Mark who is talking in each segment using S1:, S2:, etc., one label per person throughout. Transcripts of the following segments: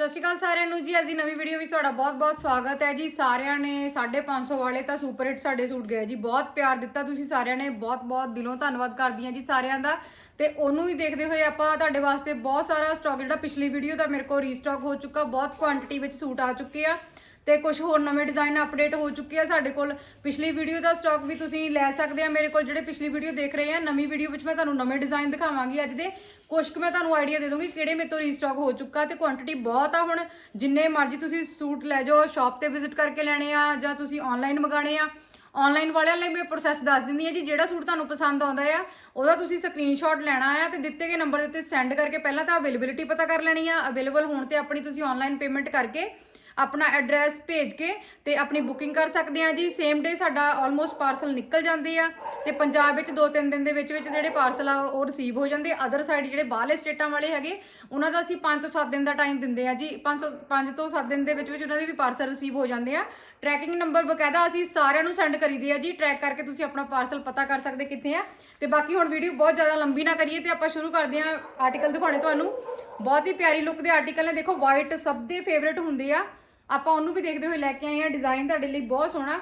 S1: ਸਤਿ ਸ਼੍ਰੀ ਅਕਾਲ ਸਾਰਿਆਂ ਨੂੰ ਜੀ ਅੱਜ ਦੀ ਨਵੀਂ ਵੀਡੀਓ ਵਿੱਚ ਤੁਹਾਡਾ ਬਹੁਤ-ਬਹੁਤ ਸਵਾਗਤ ਹੈ ਜੀ। ਸਾਰਿਆਂ ਨੇ 550 ਵਾਲੇ ਤਾਂ ਸੁਪਰ ਹਿੱਟ ਸਾਡੇ ਸੂਟ ਗਏ ਜੀ। ਬਹੁਤ ਪਿਆਰ ਦਿੱਤਾ ਤੁਸੀਂ ਸਾਰਿਆਂ ਨੇ ਬਹੁਤ-ਬਹੁਤ ਦਿਲੋਂ ਧੰਨਵਾਦ ਕਰਦੀ ਹਾਂ ਜੀ ਸਾਰਿਆਂ ਦਾ। ਤੇ ਉਹਨੂੰ ਹੀ ਦੇਖਦੇ ਹੋਏ ਆਪਾਂ ਤੁਹਾਡੇ ਵਾਸਤੇ ਬਹੁਤ ਸਾਰਾ ਸਟਾਕ ਜਿਹੜਾ ਪਿਛਲੀ ਵੀਡੀਓ ਦਾ ਮੇਰੇ ਕੋਲ ਰੀਸਟਾਕ ਹੋ ਚੁੱਕਾ, ਬਹੁਤ ਕੁਆਂਟੀਟੀ ਵਿੱਚ ਸੂਟ ਆ ਚੁੱਕੇ ਆ। ਤੇ ਕੁਝ ਹੋਰ ਨਵੇਂ ਡਿਜ਼ਾਈਨ ਅਪਡੇਟ ਹੋ ਚੁੱਕੇ ਆ ਸਾਡੇ ਕੋਲ। ਪਿਛਲੀ ਵੀਡੀਓ ਦਾ ਸਟਾਕ ਵੀ ਤੁਸੀਂ ਲੈ ਸਕਦੇ ਆ ਮੇਰੇ ਕੋਲ, ਜਿਹੜੇ ਪਿਛਲੀ ਵੀਡੀਓ ਦੇਖ ਰਹੇ ਆ, ਨਵੀਂ ਵੀਡੀਓ ਵਿੱਚ ਮੈਂ ਤੁਹਾਨੂੰ ਨਵੇਂ ਡਿਜ਼ਾਈਨ ਦਿਖਾਵਾਂਗੀ ਅੱਜ ਦੇ। ਕੁਝ ਕੁ ਮੈਂ ਤੁਹਾਨੂੰ ਆਈਡੀਆ ਦੇ ਦੂੰਗੀ ਕਿਹੜੇ ਮੇਰੇ ਤੋਂ ਰੀਸਟਾਕ ਹੋ ਚੁੱਕਾ ਤੇ ਕੁਆਂਟੀਟੀ ਬਹੁਤ ਆ ਹੁਣ। ਜਿੰਨੇ ਮਰਜ਼ੀ ਤੁਸੀਂ ਸੂਟ ਲੈ ਜਾਓ ਸ਼ਾਪ ਤੇ ਵਿਜ਼ਿਟ ਕਰਕੇ ਲੈਣੇ ਆ ਜਾਂ ਤੁਸੀਂ ਆਨਲਾਈਨ ਮੰਗਾਣੇ ਆ। ਆਨਲਾਈਨ ਵਾਲਿਆਂ ਲਈ ਮੈਂ ਪ੍ਰੋਸੈਸ ਦੱਸ ਦਿੰਦੀ ਆ ਜੀ, ਜਿਹੜਾ ਸੂਟ ਤੁਹਾਨੂੰ ਪਸੰਦ ਆਉਂਦਾ ਆ, ਉਹਦਾ ਤੁਸੀਂ ਸਕਰੀਨਸ਼ਾਟ ਲੈਣਾ ਆ ਤੇ ਦਿੱਤੇ ਗਏ ਨੰਬਰ ਦੇ ਉੱਤੇ ਸੈਂਡ ਕਰਕੇ ਪਹਿਲਾਂ ਤਾਂ ਅਵੇਲੇਬਿਲਿਟੀ ਪਤਾ ਕਰ ਲੈਣੀ ਆ। ਅਵੇਲੇਬਲ ਹੋਣ ਤੇ ਆਪਣੀ ਤੁਸੀਂ ਆਨਲਾਈਨ ਪੇਮੈਂਟ ਕਰਕੇ ਆਪਣਾ ਐਡਰੈਸ ਭੇਜ ਕੇ ਤੇ ਆਪਣੀ ਬੁਕਿੰਗ ਕਰ ਸਕਦੇ ਆ ਜੀ। ਸੇਮ ਡੇ ਸਾਡਾ ਆਲਮੋਸਟ ਪਾਰਸਲ ਨਿਕਲ ਜਾਂਦੇ ਆ ਤੇ ਪੰਜਾਬ ਵਿੱਚ 2-3 ਦਿਨ ਦੇ ਵਿੱਚ ਵਿੱਚ ਜਿਹੜੇ ਪਾਰਸਲ ਆ, ਉਹ ਰਿਸੀਵ ਹੋ ਜਾਂਦੇ। ਅਦਰ ਸਾਈਡ ਜਿਹੜੇ ਬਾਹਰਲੇ ਸਟੇਟਾਂ ਵਾਲੇ ਹੈਗੇ, ਉਹਨਾਂ ਦਾ ਅਸੀਂ 5 ਤੋਂ 7 ਦਿਨ ਦਾ ਟਾਈਮ ਦਿੰਦੇ ਆ ਜੀ। 500 5 ਤੋਂ 7 ਦਿਨ ਦੇ ਵਿੱਚ ਵਿੱਚ ਉਹਨਾਂ ਦੇ ਵੀ ਪਾਰਸਲ ਰਿਸੀਵ ਹੋ ਜਾਂਦੇ ਆ। ਟਰੈਕਿੰਗ ਨੰਬਰ ਬਕਾਇਦਾ ਅਸੀਂ ਸਾਰਿਆਂ ਨੂੰ ਸੈਂਡ ਕਰੀਦੇ ਆ ਜੀ। ਟਰੈਕ ਕਰਕੇ ਤੁਸੀਂ ਆਪਣਾ ਪਾਰਸਲ ਪਤਾ ਕਰ ਸਕਦੇ ਕਿੱਥੇ ਆ। ਤੇ ਬਾਕੀ ਹੁਣ ਵੀਡੀਓ ਬਹੁਤ ਜ਼ਿਆਦਾ ਲੰਬੀ ਨਾ ਕਰੀਏ ਤੇ ਆਪਾਂ ਸ਼ੁਰੂ ਕਰਦੇ ਆ ਆਰਟੀਕਲ ਦਿਖਾਉਣੇ ਤੁਹਾਨੂੰ। ਬਹੁਤ ਹੀ ਪਿਆਰੀ ਲੁੱਕ ਦੇ ਆਰਟੀਕਲ ਨੇ। ਦੇਖੋ ਵਾਈਟ ਸਭ ਦੇ ਫੇਵਰੇਟ ਹੁੰਦੇ ਆ। ਆਪਾਂ ਉਹਨੂੰ ਵੀ ਦੇਖਦੇ ਹੋਏ ਲੈ ਕੇ ਆਏ ਆ ਡਿਜ਼ਾਈਨ ਤੁਹਾਡੇ ਲਈ ਬਹੁਤ ਸੋਹਣਾ।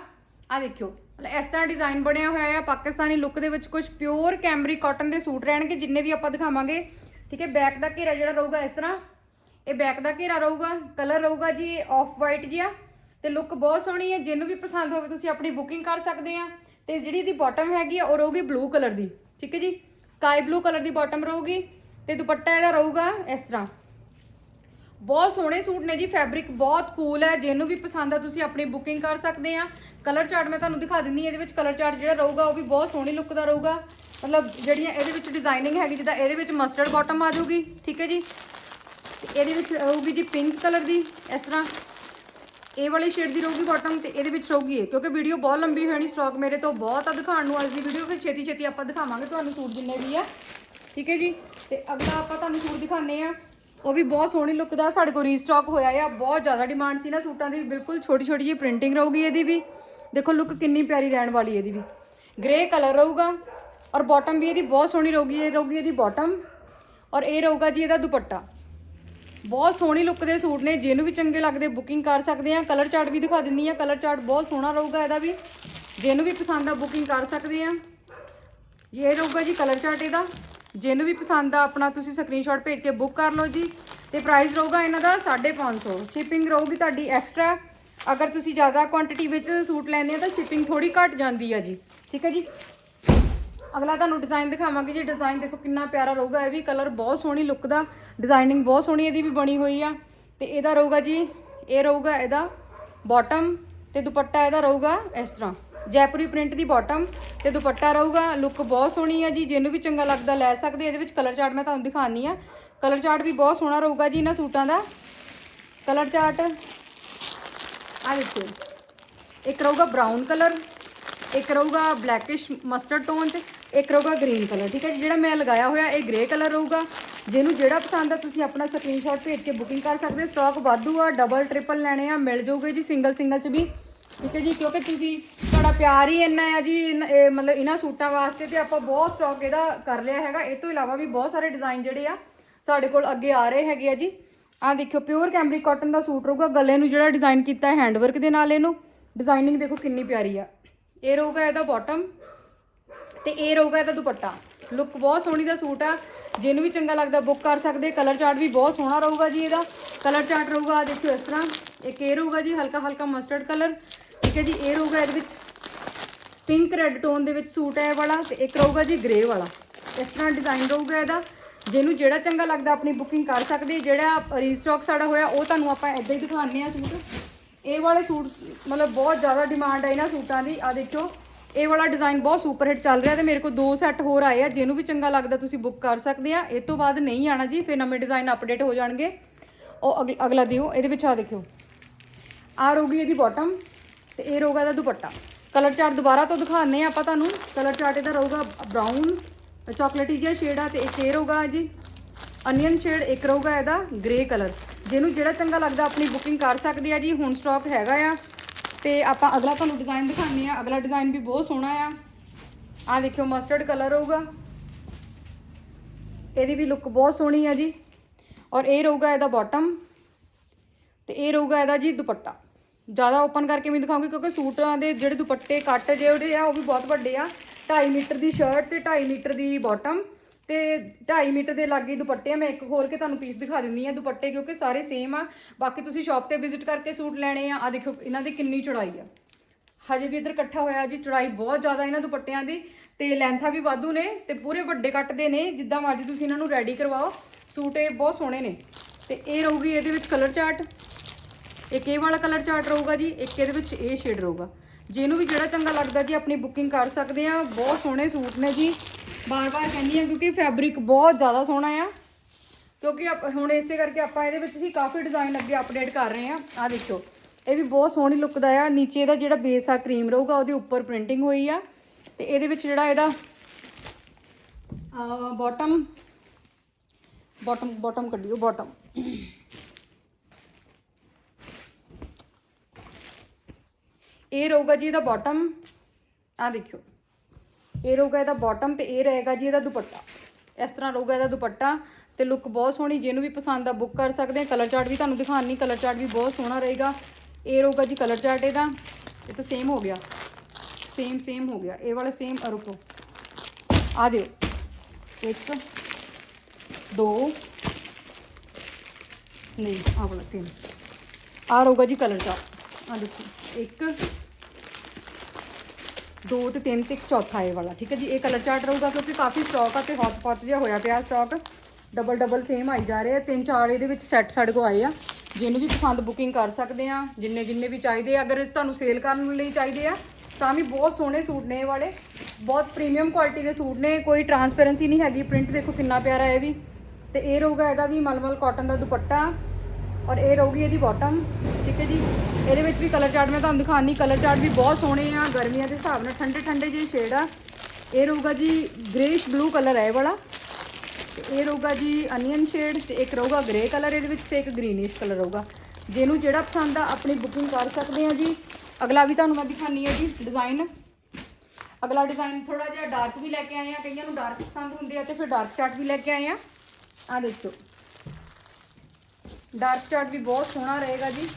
S1: ਆ ਦੇਖਿਓ। ਇਸ ਤਰ੍ਹਾਂ ਡਿਜ਼ਾਈਨ ਬਣਿਆ ਹੋਇਆ ਹੈ ਪਾਕਿਸਤਾਨੀ ਲੁੱਕ ਦੇ ਵਿੱਚ ਕੁਝ ਪਿਓਰ ਕੈਮਰੀ ਕਾਟਨ ਦੇ ਸੂਟ ਰਹਿਣਗੇ, ਜਿੰਨੇ ਵੀ ਆਪਾਂ ਦਿਖਾਵਾਂਗੇ। ਠੀਕ ਹੈ ਬੈਕ ਦਾ ਘੇਰਾ ਜਿਹੜਾ ਰਹੂਗਾ ਇਸ ਤਰ੍ਹਾਂ। ਇਹ ਬੈਕ ਦਾ ਘੇਰਾ ਰਹੂਗਾ ਕਲਰ ਰਹੂਗਾ ਜੀ ਆਫ ਵਾਈਟ ਜਿਹਾ। ਤੇ ਲੁੱਕ ਬਹੁਤ ਸੋਹਣੀ ਹੈ। ਜਿਹਨੂੰ ਵੀ ਪਸੰਦ ਹੋਵੇ, ਤੁਸੀਂ ਆਪਣੀ ਬੁਕਿੰਗ ਕਰ ਸਕਦੇ ਆ। ਤੇ ਜਿਹੜੀ ਇਹਦੀ ਬਾਟਮ ਹੈਗੀ ਆ, ਉਹ ਰਹੂਗੀ ਬਲੂ ਕਲਰ ਦੀ। ਠੀਕ ਹੈ ਜੀ? ਸਕਾਈ ਬਲੂ ਕਲਰ ਦੀ ਬਾਟਮ ਰਹੂਗੀ। ਤੇ ਦੁਪੱਟਾ ਇਹਦਾ ਰਹੂਗਾ ਇਸ ਤਰ੍ਹਾਂ। ਬਹੁਤ ਸੋਹਣੇ ਸੂਟ ਨੇ ਜੀ ਫੈਬਰਿਕ ਬਹੁਤ ਕੂਲ ਹੈ, ਜਿਹਨੂੰ ਵੀ ਪਸੰਦ ਆ ਤੁਸੀਂ ਆਪਣੀ ਬੁਕਿੰਗ ਕਰ ਸਕਦੇ ਆ। ਕਲਰ ਚਾਰਟ ਮੈਂ ਤੁਹਾਨੂੰ ਦਿਖਾ ਦਿੰਦੀ ਹਾਂ, ਇਹਦੇ ਵਿੱਚ ਕਲਰ ਚਾਰਟ ਜਿਹੜਾ ਰਹੂਗਾ, ਉਹ ਵੀ ਬਹੁਤ ਸੋਹਣੀ ਲੁੱਕ ਦਾ ਰਹੂਗਾ। ਮਤਲਬ ਜਿਹੜੀਆਂ ਇਹਦੇ ਵਿੱਚ ਡਿਜ਼ਾਈਨਿੰਗ ਹੈਗੀ, ਜਿੱਦਾਂ ਇਹਦੇ ਵਿੱਚ ਮਸਟਰਡ ਬਾਟਮ ਆ ਜਾਊਗੀ, ਠੀਕ ਹੈ ਜੀ? ਤੇ ਇਹਦੇ ਵਿੱਚ ਰਹੂਗੀ ਜੀ ਪਿੰਕ ਕਲਰ ਦੀ, ਇਸ ਤਰ੍ਹਾਂ। ਇਹ ਵਾਲੀ ਸ਼ੇਡ ਦੀ ਰਹੂਗੀ ਬਾਟਮ ਤੇ ਇਹਦੇ ਵਿੱਚ ਰਹੂਗੀ ਇਹ, ਕਿਉਂਕਿ ਵੀਡੀਓ ਬਹੁਤ ਲੰਬੀ ਹੋਣੀ ਸਟਾਕ ਮੇਰੇ ਤੋਂ ਬਹੁਤ ਆ ਦਿਖਾਉਣ ਨੂੰ, ਅੱਜ ਦੀ ਵੀਡੀਓ ਫਿਰ ਛੇਤੀ ਛੇਤੀ ਆਪਾਂ ਦਿਖਾਵਾਂਗੇ ਤੁਹਾਨੂੰ ਸੂਟ ਜਿੰਨੇ ਵੀ ਆ। ਠੀਕ ਹੈ ਜੀ? ਤੇ ਅਗਲਾ ਆਪਾਂ ਤੁਹਾਨੂੰ ਸੂਟ ਦਿਖਾਉਂਦੇ ਆ ਉਹ ਵੀ ਬਹੁਤ ਸੋਹਣੀ ਲੁੱਕ ਦਾ ਸਾਡੇ ਕੋਲ ਰੀਸਟਾਕ ਹੋਇਆ ਆ, ਬਹੁਤ ਜ਼ਿਆਦਾ ਡਿਮਾਂਡ ਸੀ ਨਾ ਸੂਟਾਂ ਦੀ ਬਿਲਕੁਲ ਛੋਟੀ ਛੋਟੀ ਜਿਹੀ ਪ੍ਰਿੰਟਿੰਗ ਰਹੂਗੀ ਇਹਦੀ ਵੀ। ਦੇਖੋ ਲੁੱਕ ਕਿੰਨੀ ਪਿਆਰੀ ਰਹਿਣ ਵਾਲੀ ਇਹਦੀ ਵੀ। ਗ੍ਰੇ ਕਲਰ ਰਹੂਗਾ ਔਰ ਬਾਟਮ ਵੀ ਇਹਦੀ ਬਹੁਤ ਸੋਹਣੀ ਰਹੂਗੀ, ਇਹ ਰਹੂਗੀ ਇਹਦੀ ਬਾਟਮ ਔਰ ਇਹ ਰਹੂਗਾ ਜੀ ਇਹਦਾ ਦੁਪੱਟਾ। ਬਹੁਤ ਸੋਹਣੀ ਲੁੱਕ ਦੇ ਸੂਟ ਨੇ, ਜਿਹਨੂੰ ਵੀ ਚੰਗੇ ਲੱਗਦੇ ਬੁਕਿੰਗ ਕਰ ਸਕਦੇ ਆ। ਕਲਰ ਚਾਰਟ ਵੀ ਦਿਖਾ ਦਿੰਨੀ ਆ ਕਲਰ ਚਾਰਟ ਬਹੁਤ ਸੋਹਣਾ ਰਹੂਗਾ ਇਹਦਾ ਵੀ। ਜਿਹਨੂੰ ਵੀ ਪਸੰਦ ਆ ਬੁਕਿੰਗ ਕਰ ਸਕਦੇ ਆ। ਇਹ ਰਹੂਗਾ ਜੀ ਕਲਰ ਚਾਰਟ ਇਹਦਾ। ਜਿਹਨੂੰ ਵੀ ਪਸੰਦ ਆ, ਆਪਣਾ ਤੁਸੀਂ ਸਕਰੀਨਸ਼ਾਟ ਭੇਜ ਕੇ ਬੁੱਕ ਕਰ ਲਓ ਜੀ। ਤੇ ਪ੍ਰਾਈਸ ਰਹੂਗਾ ਇਹਨਾਂ ਦਾ 550 ਸ਼ਿਪਿੰਗ ਰਹੂਗੀ ਤੁਹਾਡੀ ਐਕਸਟਰਾ ਅਗਰ ਤੁਸੀਂ ਜ਼ਿਆਦਾ ਕੁਆਂਟੀਟੀ ਵਿੱਚ ਸੂਟ ਲੈਂਦੇ ਆ ਤਾਂ ਸ਼ਿਪਿੰਗ ਥੋੜੀ ਘੱਟ ਜਾਂਦੀ ਆ ਜੀ। ਠੀਕ ਹੈ ਜੀ? ਅਗਲਾ ਤੁਹਾਨੂੰ ਡਿਜ਼ਾਈਨ ਦਿਖਾਵਾਂਗੇ ਜੀ। ਡਿਜ਼ਾਈਨ ਦੇਖੋ ਕਿੰਨਾ ਪਿਆਰਾ ਰਹੂਗਾ। ਇਹ ਵੀ ਕਲਰ ਬਹੁਤ ਸੋਹਣੀ ਲੁੱਕ ਦਾ। ਡਿਜ਼ਾਈਨਿੰਗ ਬਹੁਤ ਸੋਹਣੀ ਇਹਦੀ ਵੀ ਬਣੀ ਹੋਈ ਆ। ਤੇ ਇਹਦਾ ਰਹੂਗਾ ਜੀ, ਇਹ ਰਹੂਗਾ ਇਹਦਾ ਬਾਟਮ ਤੇ ਦੁਪੱਟਾ ਇਹਦਾ ਰਹੂਗਾ ਇਸ ਤਰ੍ਹਾਂ। ਜੈਪੁਰੀ ਪ੍ਰਿੰਟ ਦੀ ਬਾਟਮ ਤੇ ਦੁਪੱਟਾ ਰਹੂਗਾ। ਲੁੱਕ ਬਹੁਤ ਸੋਹਣੀ ਆ ਜੀ। ਜਿਹਨੂੰ ਵੀ ਚੰਗਾ ਲੱਗਦਾ ਲੈ ਸਕਦੇ ਇਹਦੇ ਵਿੱਚ ਕਲਰ ਚਾਰਟ ਮੈਂ ਤੁਹਾਨੂੰ ਦਿਖਾਣੀ ਆ। ਕਲਰ ਚਾਰਟ ਵੀ ਬਹੁਤ ਸੋਹਣਾ ਰਹੂਗਾ ਜੀ ਇਹਨਾਂ ਸੂਟਾਂ ਦਾ। ਕਲਰ ਚਾਰਟ ਆ ਦੇਖੋ। ਇੱਕ ਰਹੂਗਾ ਬਰਾਊਨ ਕਲਰ ਇੱਕ ਰਹੂਗਾ ਬਲੈਕਿਸ਼ ਮਸਟਰਡ ਟੋਨ ਤੇ ਇੱਕ ਰਹੂਗਾ ਗ੍ਰੀਨ ਕਲਰ ਠੀਕ ਹੈ ਜੀ? ਜਿਹੜਾ ਮੈਂ ਲਗਾਇਆ ਹੋਇਆ, ਇਹ ਗ੍ਰੇ ਕਲਰ ਰਹੂਗਾ। ਜਿਹਨੂੰ ਜਿਹੜਾ ਪਸੰਦ ਆ, ਤੁਸੀਂ ਆਪਣਾ ਸਕਰੀਨਸ਼ਾਟ ਭੇਜ ਕੇ ਬੁਕਿੰਗ ਕਰ ਸਕਦੇ ਸਟਾਕ ਵਾਧੂ ਆ ਡਬਲ ਟ੍ਰਿਪਲ ਲੈਣੇ ਆ, ਮਿਲ ਜਾਊਗੇ ਜੀ ਸਿੰਗਲ ਸਿੰਗਲ ਚ ਵੀ। ਠੀਕ ਹੈ ਜੀ? ਕਿਉਂਕਿ ਤੁਸੀਂ ਤੁਹਾਡਾ ਪਿਆਰ ਹੀ ਇੰਨਾ ਆ ਜੀ, ਇਨ- ਇਹ ਮਤਲਬ ਇਹਨਾਂ ਸੂਟਾਂ ਵਾਸਤੇ ਤੇ ਆਪਾਂ ਬਹੁਤ ਸਟਾਕ ਇਹਦਾ ਕਰ ਲਿਆ ਹੈਗਾ। ਇਹ ਤੋਂ ਇਲਾਵਾ ਵੀ ਬਹੁਤ ਸਾਰੇ ਡਿਜ਼ਾਈਨ ਜਿਹੜੇ ਆ ਸਾਡੇ ਕੋਲ ਅੱਗੇ ਆ ਰਹੇ ਹੈਗੇ ਆ ਜੀ। ਆਹ ਦੇਖਿਓ ਪਿਓਰ ਕੈਮਰਿਕ ਕਾਟਨ ਦਾ ਸੂਟ ਰਹੂਗਾ। ਗਲੇ ਨੂੰ ਜਿਹੜਾ ਡਿਜ਼ਾਈਨ ਕੀਤਾ ਹੈ ਹੈਂਡਵਰਕ ਦੇ ਨਾਲ ਇਹਨੂੰ। ਡਿਜ਼ਾਈਨਿੰਗ ਦੇਖੋ ਕਿੰਨੀ ਪਿਆਰੀ ਆ। ਇਹ ਰਹੂਗਾ ਇਹਦਾ ਬਾਟਮ ਤੇ ਇਹ ਰਹੂਗਾ ਇਹਦਾ ਦੁਪੱਟਾ। ਲੁੱਕ ਬਹੁਤ ਸੋਹਣੀ ਦਾ ਸੂਟ ਆ। ਜਿਹਨੂੰ ਵੀ ਚੰਗਾ ਲੱਗਦਾ ਬੁੱਕ ਕਰ ਸਕਦੇ ਕਲਰ ਚਾਰਟ ਵੀ ਬਹੁਤ ਸੋਹਣਾ ਰਹੂਗਾ ਜੀ ਇਹਦਾ। ਕਲਰ ਚਾਰਟ ਰਹੂਗਾ, ਆਹ ਦੇਖਿਓ ਇਸ ਤਰ੍ਹਾਂ। ਇੱਕ ਇਹ ਰਹੂਗਾ ਜੀ ਹਲਕਾ ਹਲਕਾ ਮਸਟਰਡ ਕਲਰ ਠੀਕ ਹੈ ਜੀ, ਇਹ ਰਹੂਗਾ ਇਹਦੇ ਵਿੱਚ ਪਿੰਕ ਰੈੱਡ ਟੋਨ ਦੇ ਵਿੱਚ ਸੂਟ ਹੈ ਇਹ ਵਾਲਾ ਤੇ ਇੱਕ ਰਹੂਗਾ ਜੀ ਗ੍ਰੇ ਵਾਲਾ। ਇਸ ਤਰ੍ਹਾਂ ਡਿਜ਼ਾਈਨ ਰਹੂਗਾ ਇਹਦਾ। ਜਿਹਨੂੰ ਜਿਹੜਾ ਚੰਗਾ ਲੱਗਦਾ ਆਪਣੀ ਬੁਕਿੰਗ ਕਰ ਸਕਦੇ, ਜਿਹੜਾ ਰੀਸਟਾਕ ਸਾਡਾ ਹੋਇਆ, ਉਹ ਤੁਹਾਨੂੰ ਆਪਾਂ ਇਦਾਂ ਹੀ ਦਿਖਾਉਂਦੇ ਆ ਸੂਟ। ਇਹ ਵਾਲੇ ਸੂਟ ਮਤਲਬ ਬਹੁਤ ਜ਼ਿਆਦਾ ਡਿਮਾਂਡ ਹੈ ਇਹਨਾਂ ਸੂਟਾਂ ਦੀ। ਆ ਦੇਖਿਓ, ਇਹ ਵਾਲਾ ਡਿਜ਼ਾਈਨ ਬਹੁਤ ਸੁਪਰ ਹਿੱਟ ਚੱਲ ਰਿਹਾ ਤੇ ਮੇਰੇ ਕੋਲ ਦੋ ਸੈੱਟ ਹੋਰ ਆਏ ਆ, ਜਿਹਨੂੰ ਵੀ ਚੰਗਾ ਲੱਗਦਾ ਤੁਸੀਂ ਬੁੱਕ ਕਰ ਸਕਦੇ ਆ। ਇਹ ਤੋਂ ਬਾਅਦ ਨਹੀਂ ਆਣਾ ਜੀ, ਫਿਰ ਨਵੇਂ ਡਿਜ਼ਾਈਨ ਅਪਡੇਟ ਹੋ ਜਾਣਗੇ। ਉਹ ਅਗ- ਅਗਲਾ ਦਿਓ, ਇਹਦੇ ਵਿੱਚ ਆ ਦੇਖਿਓ। ਆ ਰਹੂਗੀ ਇਹਦੀ ਬਾਟਮ ਤੇ ਇਹ ਰਹੂਗਾ ਇਹਦਾ ਦੁਪੱਟਾ। ਕਲਰ ਚਾਰਟ ਦੁਬਾਰਾ ਤੋਂ ਦਿਖਾਉਂਦੇ ਆ ਆਪਾਂ ਤੁਹਾਨੂੰ। ਕਲਰ ਚਾਰਟ ਇਹਦਾ ਰਹੂਗਾ ਬਰਾਊਨ ਚਾਕਲੇਟੀ ਜਿਹਾ ਸ਼ੇਡ ਆ ਤੇ ਇੱਕ ਇਹ ਰਹੂਗਾ ਜੀ। ਅਨੀਅਨ ਸ਼ੇਡ ਇੱਕ ਰਹੂਗਾ ਇਹਦਾ ਗ੍ਰੇ ਕਲਰ ਜਿਹਨੂੰ ਜਿਹੜਾ ਚੰਗਾ ਲੱਗਦਾ ਆਪਣੀ ਬੁਕਿੰਗ ਕਰ ਸਕਦੇ ਆ ਜੀ, ਹੁਣ ਸਟਾਕ ਹੈਗਾ ਆ। ਤੇ ਆਪਾਂ ਅਗਲਾ ਤੁਹਾਨੂੰ ਡਿਜ਼ਾਈਨ ਦਿਖਾਉਂਦੇ ਆ ਅਗਲਾ ਡਿਜ਼ਾਈਨ ਵੀ ਬਹੁਤ ਸੋਹਣਾ ਆ। ਆ ਦੇਖਿਓ ਮਸਟਰਡ ਕਲਰ ਹੋਊਗਾ ਇਹਦੀ ਵੀ ਲੁੱਕ ਬਹੁਤ ਸੋਹਣੀ ਆ ਜੀ। ਔਰ ਇਹ ਰਹੂਗਾ ਇਹਦਾ ਬਾਟਮ ਤੇ ਇਹ ਰਹੂਗਾ ਇਹਦਾ ਜੀ ਦੁਪੱਟਾ। ਜ਼ਿਆਦਾ ਓਪਨ ਕਰਕੇ ਵੀ ਦਿਖਾਉਂਗੀ, ਕਿਉਂਕਿ ਸੂਟਾਂ ਦੇ ਜਿਹੜੇ ਦੁਪੱਟੇ ਕੱਟ ਜਿਹੜੇ ਆ, ਉਹ ਵੀ ਬਹੁਤ ਵੱਡੇ ਆ। 2.5 ਮੀਟਰ ਦੀ ਸ਼ਰਟ ਤੇ 2.5 ਮੀਟਰ ਦੀ ਬਾਟਮ ਤੇ 2.5 ਮੀਟਰ ਦੇ ਲਾਗੇ ਦੁਪੱਟੇ ਆ, ਮੈਂ ਇੱਕ ਖੋਲ ਕੇ ਤੁਹਾਨੂੰ ਪੀਸ ਦਿਖਾ ਦਿੰਦੀ ਆ ਦੁਪੱਟੇ, ਕਿਉਂਕਿ ਸਾਰੇ ਸੇਮ ਆ। ਬਾਕੀ ਤੁਸੀਂ ਸ਼ਾਪ ਤੇ ਵਿਜ਼ਿਟ ਕਰਕੇ ਸੂਟ ਲੈਣੇ ਆ ਆ ਦੇਖੋ ਇਹਨਾਂ ਦੀ ਕਿੰਨੀ ਚੌੜਾਈ ਆ। ਹਜੇ ਵੀ ਇੱਧਰ ਇਕੱਠਾ ਹੋਇਆ ਜੀ, ਚੌੜਾਈ ਬਹੁਤ ਜ਼ਿਆਦਾ ਇਹਨਾਂ ਦੁਪੱਟਿਆਂ ਦੀ, ਤੇ ਲੈਂਥਾਂ ਵੀ ਵਾਧੂ ਨੇ, ਤੇ ਪੂਰੇ ਵੱਡੇ ਕੱਟ ਦੇ ਨੇ, ਜਿੱਦਾਂ ਮਰਜ਼ੀ ਤੁਸੀਂ ਇਹਨਾਂ ਨੂੰ ਰੈਡੀ ਕਰਵਾਓ। ਸੂਟ ਇਹ ਬਹੁਤ ਸੋਹਣੇ ਨੇ, ਤੇ ਇਹ ਰਹੂਗੀ ਇਹਦੇ ਵਿੱਚ ਕਲਰ ਚਾਰਟ ਇੱਕ ਇਹ ਵਾਲਾ ਕਲਰ ਚਾਰਟ ਰਹੂਗਾ ਜੀ, ਇੱਕ ਇਹਦੇ ਵਿੱਚ ਇਹ ਸ਼ੇਡ ਰਹੂਗਾ। ਜਿਹਨੂੰ ਵੀ ਜਿਹੜਾ ਚੰਗਾ ਲੱਗਦਾ ਜੀ, ਆਪਣੀ ਬੁਕਿੰਗ ਕਰ ਸਕਦੇ ਆ। ਬਹੁਤ ਸੋਹਣੇ ਸੂਟ ਨੇ ਜੀ। ਬਾਰ-ਬਾਰ ਕਹਿੰਦੀ ਆ, ਕਿਉਂਕਿ ਫੈਬਰਿਕ ਬਹੁਤ ਜ਼ਿਆਦਾ ਸੋਹਣਾ ਆ। ਕਿਉਂਕਿ ਆਪ- ਹੁਣ ਇਸੇ ਕਰਕੇ ਆਪਾਂ ਇਹਦੇ ਵਿੱਚ ਵੀ ਕਾਫੀ ਡਿਜ਼ਾਈਨ ਅੱਗੇ ਅਪਡੇਟ ਕਰ ਰਹੇ ਆ। ਆ ਦੇਖੋ ਇਹ ਵੀ ਬਹੁਤ ਸੋਹਣੀ ਲੁੱਕ ਦਾ ਆ। ਨੀਚੇ ਦਾ ਜਿਹੜਾ ਬੇਸ ਆ ਕਰੀਮ ਰਹੂਗਾ, ਉਹਦੇ ਉੱਪਰ ਪ੍ਰਿੰਟਿੰਗ ਹੋਈ ਆ। ਤੇ ਇਹਦੇ ਵਿੱਚ ਜਿਹੜਾ ਇਹਦਾ ਬਾਟਮ ਬਾਟਮ ਬਾਟਮ ਕੱਢਿਓ ਬਾਟਮ ਇਹ ਰਹੂਗਾ ਜੀ ਇਹਦਾ ਬਾਟਮ ਆ ਦੇਖਿਓ। ਇਹ ਰਹੂਗਾ ਇਹਦਾ ਬਾਟਮ ਤੇ ਇਹ ਰਹੇਗਾ ਜੀ ਇਹਦਾ ਦੁਪੱਟਾ। ਇਸ ਤਰ੍ਹਾਂ ਰਹੂਗਾ ਇਹਦਾ ਦੁਪੱਟਾ ਤੇ ਲੁੱਕ ਬਹੁਤ ਸੋਹਣੀ। ਜਿਹਨੂੰ ਵੀ ਪਸੰਦ ਆ ਬੁੱਕ ਕਰ ਸਕਦੇ ਆ। ਕਲਰ ਚਾਰਟ ਵੀ ਤੁਹਾਨੂੰ ਦਿਖਾਣੀ ਕਲਰ ਚਾਰਟ ਵੀ ਬਹੁਤ ਸੋਹਣਾ ਰਹੇਗਾ। ਇਹ ਰਹੂਗਾ ਜੀ ਕਲਰ ਚਾਰਟ ਇਹਦਾ। ਇਹ ਤਾਂ ਸੇਮ ਹੋ ਗਿਆ। ਸੇਮ ਸੇਮ ਹੋ ਗਿਆ। ਇਹ ਵਾਲਾ ਸੇਮ ਰੁਕੋ। ਆ ਦਿਓ ਇੱਕ, ਦੋ, ਨਹੀਂ ਆ ਵਾਲਾ ਤਿੰਨ। ਆ ਰਹੂਗਾ ਜੀ ਕਲਰ ਚਾਰਟ ਆ ਦੇਖੋ, ਇੱਕ, ਦੋ ਤੇ ਤਿੰਨ ਤੇ ਇੱਕ ਚੌਥਾ ਇਹ ਵਾਲਾ, ਠੀਕ ਹੈ ਜੀ? ਇਹ ਕਲਰ ਚਾਰਟ ਰਹੂਗਾ ਕਿਉਂਕਿ ਕਾਫੀ ਸਟਾਕ ਆ ਤੇ ਹੌਟ ਪੌਟ ਜਿਹਾ ਹੋਇਆ ਪਿਆ ਸਟਾਕ ਡਬਲ ਡਬਲ ਸੇਮ ਆਈ ਜਾ ਰਹੇ ਆ। ਤਿੰਨ ਚਾਰ ਇਹਦੇ ਵਿੱਚ ਸੈੱਟ ਸਾਡੇ ਕੋ ਆਏ ਆ। ਜਿਹਨੂੰ ਵੀ ਪਸੰਦ ਬੁਕਿੰਗ ਕਰ ਸਕਦੇ ਆ, ਜਿੰਨੇ ਜਿੰਨੇ ਵੀ ਚਾਹੀਦੇ ਆ, ਅਗਰ ਤੁਹਾਨੂੰ ਸੇਲ ਕਰਨ ਲਈ ਚਾਹੀਦੇ ਆ, ਤਾਂ ਵੀ ਬਹੁਤ ਸੋਹਣੇ ਸੂਟ ਨੇ ਇਹ ਵਾਲੇ। ਬਹੁਤ ਪ੍ਰੀਮੀਅਮ ਕੁਆਲਿਟੀ ਦੇ ਸੂਟ ਨੇ, ਕੋਈ ਟਰਾਂਸਪੇਰੈਂਸੀ ਨਹੀਂ ਹੈਗੀ। ਪ੍ਰਿੰਟ ਦੇਖੋ ਕਿੰਨਾ ਪਿਆਰਾ ਹੈ ਇਹ ਵੀ। ਤੇ ਇਹ ਰਹੂਗਾ ਇਹਦਾ ਵੀ ਮਲਮਲ ਕਾਟਨ ਦਾ ਦੁਪੱਟਾ। ਔਰ ਇਹ ਰਹੂਗੀ ਇਹਦੀ ਬਾਟਮ ਠੀਕ ਹੈ ਜੀ, ਇਹਦੇ ਵਿੱਚ ਵੀ ਕਲਰ ਚਾਰਟ ਮੈਂ ਤੁਹਾਨੂੰ ਦਿਖਾਣੀ ਕਲਰ ਚਾਰਟ ਵੀ ਬਹੁਤ ਸੋਹਣੇ ਆ, ਗਰਮੀਆਂ ਦੇ ਹਿਸਾਬ ਨਾਲ ਠੰਡੇ ਠੰਡੇ ਜਿਹੇ ਸ਼ੇਡ ਆ। ਇਹ ਰਹੂਗਾ ਜੀ ਗ੍ਰੇਸ਼ ਬਲੂ ਕਲਰ ਹੈ ਇਹ ਵਾਲਾ। ਇਹ ਰਹੂਗਾ ਜੀ ਅਨੀਅਨ ਸ਼ੇਡ ਤੇ ਇੱਕ ਰਹੂਗਾ ਗ੍ਰੇ ਕਲਰ ਇਹਦੇ ਵਿੱਚ ਤੇ ਇੱਕ ਗ੍ਰੀਨਿਸ਼ ਕਲਰ ਰਹੂਗਾ। ਜਿਹਨੂੰ ਜਿਹੜਾ ਪਸੰਦ ਆ, ਆਪਣੀ ਬੁਕਿੰਗ ਕਰ ਸਕਦੇ ਆ ਜੀ। ਅਗਲਾ ਵੀ ਤੁਹਾਨੂੰ ਮੈਂ ਦਿਖਾਣੀ ਹੈ ਜੀ ਡਿਜ਼ਾਈਨ ਅਗਲਾ ਡਿਜ਼ਾਈਨ ਥੋੜਾ ਜਿਹਾ ਡਾਰਕ ਵੀ ਲੈ ਕੇ ਆਏ ਆ, ਕਈਆਂ ਨੂੰ ਡਾਰਕ ਪਸੰਦ ਹੁੰਦੇ ਆ ਤੇ ਫਿਰ ਡਾਰਕ ਚਾਰਟ ਵੀ ਲੈ ਕੇ ਆਏ ਆ। ਆ ਦੇਖੋ। ਡਾਰਕ ਚਾਰਟ ਵੀ ਬਹੁਤ ਸੋਹਣਾ ਰਹੇਗਾ ਜੀ।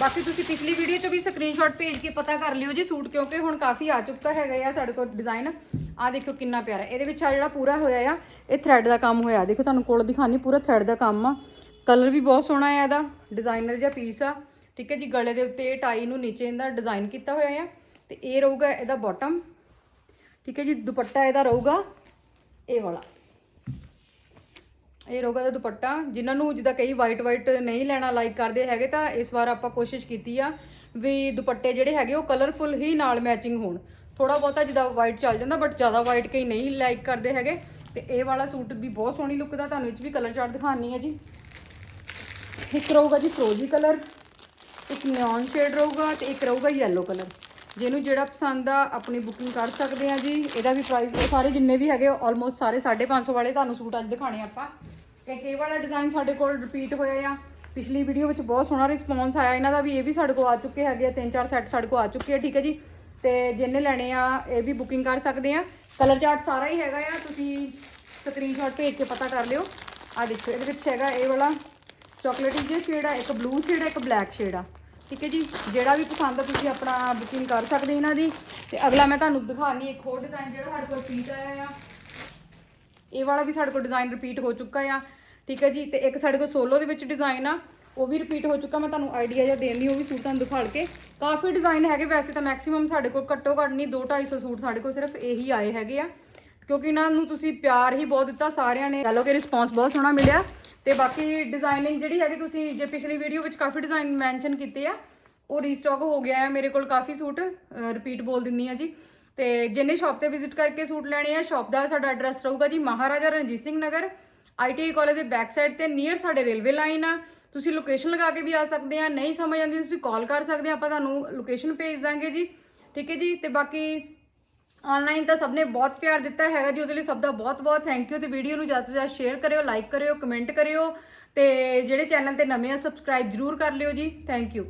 S1: ਬਾਕੀ ਤੁਸੀਂ ਪਿਛਲੀ ਵੀਡੀਓ 'ਚ ਵੀ ਸਕਰੀਨਸ਼ਾਟ ਭੇਜ ਕੇ ਪਤਾ ਕਰ ਲਿਓ ਜੀ ਸੂਟ, ਕਿਉਂਕਿ ਹੁਣ ਕਾਫੀ ਆ ਚੁੱਕਾ ਹੈਗਾ ਆ ਸਾਡੇ ਕੋਲ ਡਿਜ਼ਾਈਨ ਆ ਦੇਖੋ ਕਿੰਨਾ ਪਿਆਰਾ। ਇਹਦੇ ਵਿੱਚ ਆ ਜਿਹੜਾ ਪੂਰਾ ਹੋਇਆ ਆ, ਇਹ ਥ੍ਰੈਡ ਦਾ ਕੰਮ ਹੋਇਆ। ਦੇਖੋ ਤੁਹਾਨੂੰ ਕੋਲ ਦਿਖਾਣੀ ਪੂਰਾ ਥ੍ਰੈਡ ਦਾ ਕੰਮ ਆ। ਕਲਰ ਵੀ ਬਹੁਤ ਸੋਹਣਾ ਆ ਇਹਦਾ ਡਿਜ਼ਾਈਨਰ ਜਿਹਾ ਪੀਸ ਆ। ਠੀਕ ਹੈ ਜੀ, ਗਲੇ ਦੇ ਉੱਤੇ ਟਾਈ ਨੂੰ ਨੀਚੇ ਇਹਦਾ ਡਿਜ਼ਾਈਨ ਕੀਤਾ ਹੋਇਆ ਆ। ਤੇ ਇਹ ਰਹੂਗਾ ਇਹਦਾ ਬਾਟਮ ਠੀਕ ਹੈ ਜੀ, ਦੁਪੱਟਾ ਇਹਦਾ ਰਹੂਗਾ, ਇਹ ਵਾਲਾ। ਇਹ ਰੋਗਾ ਦਾ ਦੁਪੱਟਾ, ਜਿਨ੍ਹਾਂ ਨੂੰ ਜਿੱਦਾਂ ਕਈ ਵਾਈਟ ਵਾਈਟ ਨਹੀਂ ਲੈਣਾ ਲਾਈਕ ਕਰਦੇ ਹੈਗੇ, ਤਾਂ ਇਸ ਵਾਰ ਆਪਾਂ ਕੋਸ਼ਿਸ਼ ਕੀਤੀ ਆ ਵੀ ਦੁਪੱਟੇ ਜਿਹੜੇ ਹੈਗੇ ਉਹ ਕਲਰਫੁਲ ਹੀ ਨਾਲ ਮੈਚਿੰਗ ਹੋਣ। ਥੋੜਾ ਬਹੁਤਾ ਜਿੱਦਾਂ ਵਾਈਟ ਚੱਲ ਜਾਂਦਾ ਬਟ ਜ਼ਿਆਦਾ ਵਾਈਟ ਕਈ ਨਹੀਂ ਲਾਈਕ ਕਰਦੇ ਹੈਗੇ। ਤੇ ਇਹ ਵਾਲਾ ਸੂਟ ਵੀ ਬਹੁਤ ਸੋਹਣੀ ਲੁੱਕ ਦਾ, ਤੁਹਾਨੂੰ ਇਹ 'ਚ ਵੀ ਕਲਰ ਚਾਰਟ ਦਿਖਾਣੀ ਹੈ ਜੀ। ਇੱਕ ਰਹੂਗਾ ਜੀ ਫਰੋਜ਼ੀ ਕਲਰ ਇੱਕ ਨਿਓਨ ਸ਼ੇਡ ਰਹੂਗਾ ਤੇ ਇੱਕ ਰਹੂਗਾ ਯੈਲੋ ਕਲਰ ਜਿਹਨੂੰ ਜਿਹੜਾ ਪਸੰਦ ਆ, ਆਪਣੀ ਬੁਕਿੰਗ ਕਰ ਸਕਦੇ ਆ ਜੀ। ਇਹਦਾ ਵੀ ਪ੍ਰਾਈਸ ਸਾਰੇ ਜਿੰਨੇ ਵੀ ਹੈਗੇ ਆਲਮੋਸਟ ਸਾਰੇ 550 ਵਾਲੇ ਤੁਹਾਨੂੰ ਸੂਟ ਅੱਜ ਦਿਖਾਣੇ ਆਪਾਂ। ਇੱਕ ਇਹ ਵਾਲਾ ਡਿਜ਼ਾਈਨ ਸਾਡੇ ਕੋਲ ਰਿਪੀਟ ਹੋਇਆ ਆ। ਪਿਛਲੀ ਵੀਡੀਓ ਵਿੱਚ ਬਹੁਤ ਸੋਹਣਾ ਰਿਸਪੌਂਸ ਆਇਆ। ਇਹਨਾਂ ਦਾ ਵੀ ਇਹ ਵੀ ਸਾਡੇ ਕੋਲ ਆ ਚੁੱਕੇ ਹੈਗੇ ਆ। ਤਿੰਨ ਚਾਰ ਸੈੱਟ ਸਾਡੇ ਕੋਲ ਆ ਚੁੱਕੇ ਆ, ਠੀਕ ਹੈ ਜੀ? ਤੇ ਜਿਹਨੇ ਲੈਣੇ ਆ, ਇਹ ਵੀ ਬੁਕਿੰਗ ਕਰ ਸਕਦੇ ਆ। ਕਲਰ ਚਾਰਟ ਸਾਰਾ ਹੀ ਹੈਗਾ ਆ। ਤੁਸੀਂ ਸਕਰੀਨਸ਼ਾਟ ਭੇਜ ਕੇ ਪਤਾ ਕਰ ਲਿਓ। ਆ ਦੇਖੋ ਇਹਦੇ ਵਿੱਚ ਹੈਗਾ ਇਹ ਵਾਲਾ ਚਾਕਲੇਟੀ ਜਿਹਾ ਸ਼ੇਡ ਆ, ਇੱਕ ਬਲੂ ਸ਼ੇਡ ਆ, ਇੱਕ ਬਲੈਕ ਸ਼ੇਡ ਆ। ਠੀਕ ਹੈ ਜੀ? ਜਿਹੜਾ ਵੀ ਪਸੰਦ ਆ, ਤੁਸੀਂ ਆਪਣਾ ਬੁਕਿੰਗ ਕਰ ਸਕਦੇ ਇਹਨਾਂ ਦੀ। ਤੇ ਅਗਲਾ ਮੈਂ ਤੁਹਾਨੂੰ ਦਿਖਾਣੀ ਇੱਕ ਹੋਰ ਡਿਜ਼ਾਈਨ ਜਿਹੜਾ ਸਾਡੇ ਕੋਲ ਰਿਪੀਟ ਆਇਆ ਆ। ਇਹ ਵਾਲਾ ਵੀ ਸਾਡੇ ਕੋਲ ਡਿਜ਼ਾਈਨ ਰਿਪੀਟ ਹੋ ਚੁੱਕਾ ਆ। ਠੀਕ ਹੈ ਜੀ, ਤੇ ਇੱਕ ਸਾਡੇ ਕੋਲ ਸੋਲੋ ਦੇ ਵਿੱਚ ਡਿਜ਼ਾਈਨ ਆ, ਉਹ ਵੀ ਰਿਪੀਟ ਹੋ ਚੁੱਕਾ, ਮੈਂ ਤੁਹਾਨੂੰ ਆਈਡੀਆ ਜਿਹਾ ਦੇਣ ਦੀ ਉਹ ਵੀ ਸੂਟ ਤੁਹਾਨੂੰ ਦਿਖਾਲ ਕੇ। ਕਾਫੀ ਡਿਜ਼ਾਈਨ ਹੈਗੇ ਵੈਸੇ ਤਾਂ ਮੈਕਸਿਮਮ ਸਾਡੇ ਕੋਲ ਘੱਟੋ ਘੱਟ ਨਹੀਂ 2 250 ਸੂਟ ਸਾਡੇ ਕੋਲ ਸਿਰਫ ਇਹੀ ਆਏ ਹੈਗੇ ਆ। ਕਿਉਂਕਿ ਇਹਨਾਂ ਨੂੰ ਤੁਸੀਂ ਪਿਆਰ ਹੀ ਬਹੁਤ ਦਿੱਤਾ ਸਾਰਿਆਂ ਨੇ। ਕਹ ਲਓ ਕਿ ਰਿਸਪੌਂਸ ਬਹੁਤ ਸੋਹਣਾ ਮਿਲਿਆ। ਤੇ ਬਾਕੀ ਡਿਜ਼ਾਈਨਿੰਗ ਜਿਹੜੀ ਹੈਗੀ ਤੁਸੀਂ ਜੇ ਪਿਛਲੀ ਵੀਡੀਓ ਵਿੱਚ ਕਾਫੀ ਡਿਜ਼ਾਈਨ ਮੈਂਸ਼ਨ ਕੀਤੇ ਆ, ਉਹ ਰੀਸਟਾਕ ਹੋ ਗਿਆ ਹੈ ਮੇਰੇ ਕੋਲ ਕਾਫੀ ਸੂਟ ਰਿਪੀਟ ਬੋਲ ਦਿੰਨੀ ਆ ਜੀ। ਤੇ ਜਿੰਨੇ ਸ਼ਾਪ ਤੇ ਵਿਜ਼ਿਟ ਕਰਕੇ ਸੂਟ ਲੈਣੇ ਆ ਸ਼ਾਪ ਦਾ ਸਾਡਾ ਐਡਰੈਸ ਰਹੂਗਾ ਜੀ ਮਹਾਰਾਜਾ ਰਣਜੀਤ ਸਿੰਘ ਨਗਰ। ਆਈਟੀਆਈ ਕਾਲਜ ਦੇ ਬੈਕ ਸਾਈਡ ਤੇ ਨੀਅਰ ਸਾਡੇ ਰੇਲਵੇ ਲਾਈਨ ਆ। ਤੁਸੀਂ ਲੋਕੇਸ਼ਨ ਲਗਾ ਕੇ ਵੀ ਆ ਸਕਦੇ ਆ, ਨਹੀਂ ਸਮਝ ਆਉਂਦੀ ਤੁਸੀਂ ਕਾਲ ਕਰ ਸਕਦੇ ਆ, ਆਪਾਂ ਤੁਹਾਨੂੰ ਲੋਕੇਸ਼ਨ ਭੇਜ ਦਾਂਗੇ ਜੀ। ਠੀਕ ਹੈ ਜੀ, ਤੇ ਬਾਕੀ ਆਨਲਾਈਨ ਤਾਂ ਸਭ ਨੇ ਬਹੁਤ ਪਿਆਰ ਦਿੱਤਾ ਹੈਗਾ ਜੀ, ਉਹਦੇ ਲਈ ਸਭ ਦਾ ਬਹੁਤ ਬਹੁਤ ਥੈਂਕ ਯੂ ਤੇ ਵੀਡੀਓ ਨੂੰ ਜ਼ਿਆਦਾ ਤੋਂ ਜ਼ਿਆਦਾ ਸ਼ੇਅਰ ਕਰਿਓ ਲਾਈਕ ਕਰਿਓ ਕਮੈਂਟ ਕਰਿਓ ਤੇ ਜਿਹੜੇ ਚੈਨਲ ਤੇ ਨਵੇਂ ਆ ਸਬਸਕ੍ਰਾਈਬ ਜਰੂਰ ਕਰ ਲਿਓ ਜੀ। Thank you